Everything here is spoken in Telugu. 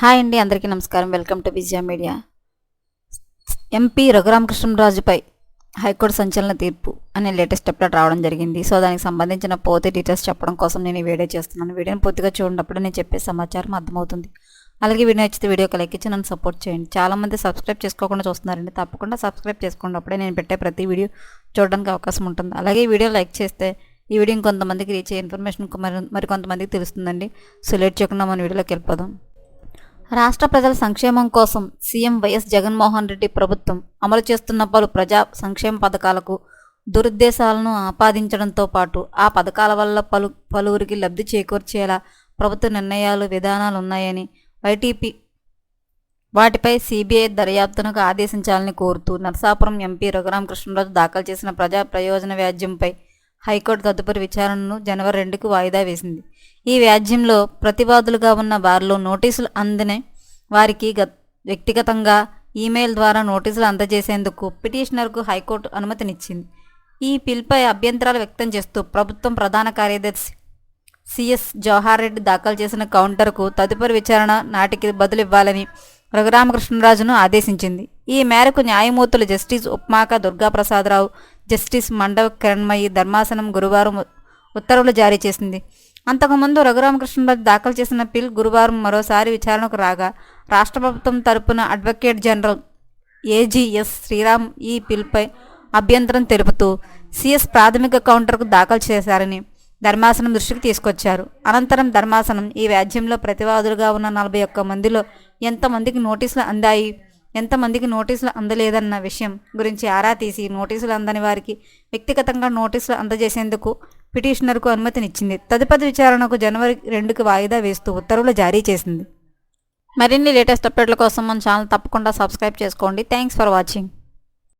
హాయ్ అండి అందరికీ నమస్కారం. Welcome to Vijaya media. MP రఘురామకృష్ణరాజుపై high court సంచలన తీర్పు అనే లేటెస్ట్ అప్డేట్ రావడం జరిగింది. సో దానికి సంబంధించిన పూర్తి డీటెయిల్స్ చెప్పడం కోసం నేను ఈ వీడియో చేస్తున్నాను. వీడియోని పూర్తిగా చూడనప్పుడు నేను చెప్పే సమాచారం అర్థమవుతుంది. అలాగే వీడియో నచ్చితే వీడియోకి లైక్ ఇచ్చి నన్ను సపోర్ట్ చేయండి. చాలామంది సబ్స్క్రైబ్ చేసుకోకుండా చూస్తున్నారండి. తప్పకుండా సబ్స్క్రైబ్ చేసుకున్నప్పుడే నేను పెట్టే ప్రతి వీడియో చూడడానికి అవకాశం ఉంటుంది. అలాగే ఈ వీడియో లైక్ చేస్తే ఈ వీడియో ఇంకొంతమందికి రీచ్ అయ్యే ఇన్ఫర్మేషన్ మరి మరికొంతమందికి తెలుస్తుందండి. సో లేట్ చేయకుండా మన వీడియోలోకి వెళ్ళిపోదాం. రాష్ట్ర ప్రజల సంక్షేమం కోసం సీఎం వైఎస్ జగన్మోహన్ రెడ్డి ప్రభుత్వం అమలు చేస్తున్న పలు ప్రజా సంక్షేమ పథకాలకు దురుద్దేశాలను ఆపాదించడంతో పాటు ఆ పథకాల వల్ల పలు పలువురికి లబ్ధి చేకూర్చేలా ప్రభుత్వ నిర్ణయాలు విధానాలు ఉన్నాయని వైటీపీ వాటిపై సిబిఐ దర్యాప్తునకు ఆదేశించాలని కోరుతూ నరసాపురం ఎంపీ రఘురామకృష్ణరాజు దాఖలు చేసిన ప్రజా ప్రయోజన వ్యాజ్యంపై హైకోర్టు తదుపరి విచారణను జనవరి రెండుకు వాయిదా వేసింది. ఈ వ్యాజ్యంలో ప్రతివాదులుగా ఉన్న వారిలో నోటీసులు అందని వారికి వ్యక్తిగతంగా ఈమెయిల్ ద్వారా నోటీసులు అందజేసేందుకు పిటిషనర్కు హైకోర్టు అనుమతినిచ్చింది. ఈ పిల్పై అభ్యంతరాలు వ్యక్తం చేస్తూ ప్రభుత్వం ప్రధాన కార్యదర్శి సిఎస్ జవహర్ రెడ్డి దాఖలు చేసిన కౌంటర్కు తదుపరి విచారణ నాటికి బదులు ఇవ్వాలని రఘురామకృష్ణరాజును ఆదేశించింది. ఈ మేరకు న్యాయమూర్తులు జస్టిస్ ఉప్మాక దుర్గాప్రసాదరావు జస్టిస్ మండవ కిరణ్మయి ధర్మాసనం గురువారం ఉత్తర్వులు జారీ చేసింది. అంతకుముందు రఘురామకృష్ణరాజు దాఖలు చేసిన పిల్ గురువారం మరోసారి విచారణకు రాగా రాష్ట్ర ప్రభుత్వం తరపున అడ్వకేట్ జనరల్ ఏజీఎస్ శ్రీరామ్ ఈ పిల్పై అభ్యంతరం తెలుపుతూ సిఎస్ ప్రాథమిక కౌంటర్కు దాఖలు చేశారని ధర్మాసనం దృష్టికి తీసుకొచ్చారు. అనంతరం ధర్మాసనం ఈ వ్యాజ్యంలో ప్రతివాదులుగా ఉన్న నలభై ఒక్క మందిలో ఎంతమందికి నోటీసులు అందాయి ఎంతమందికి నోటీసులు అందలేదన్న విషయం గురించి ఆరా తీసి నోటీసులు అందని వారికి వ్యక్తిగతంగా నోటీసులు అందజేసేందుకు పిటిషనర్కు అనుమతినిచ్చింది. తదుపరి విచారణకు జనవరి రెండుకి వాయిదా వేస్తూ ఉత్తర్వులు జారీ చేసింది. మరిన్ని లేటెస్ట్ అప్డేట్ల కోసం మన ఛానల్ తప్పకుండా సబ్స్క్రైబ్ చేసుకోండి. Thanks for watching.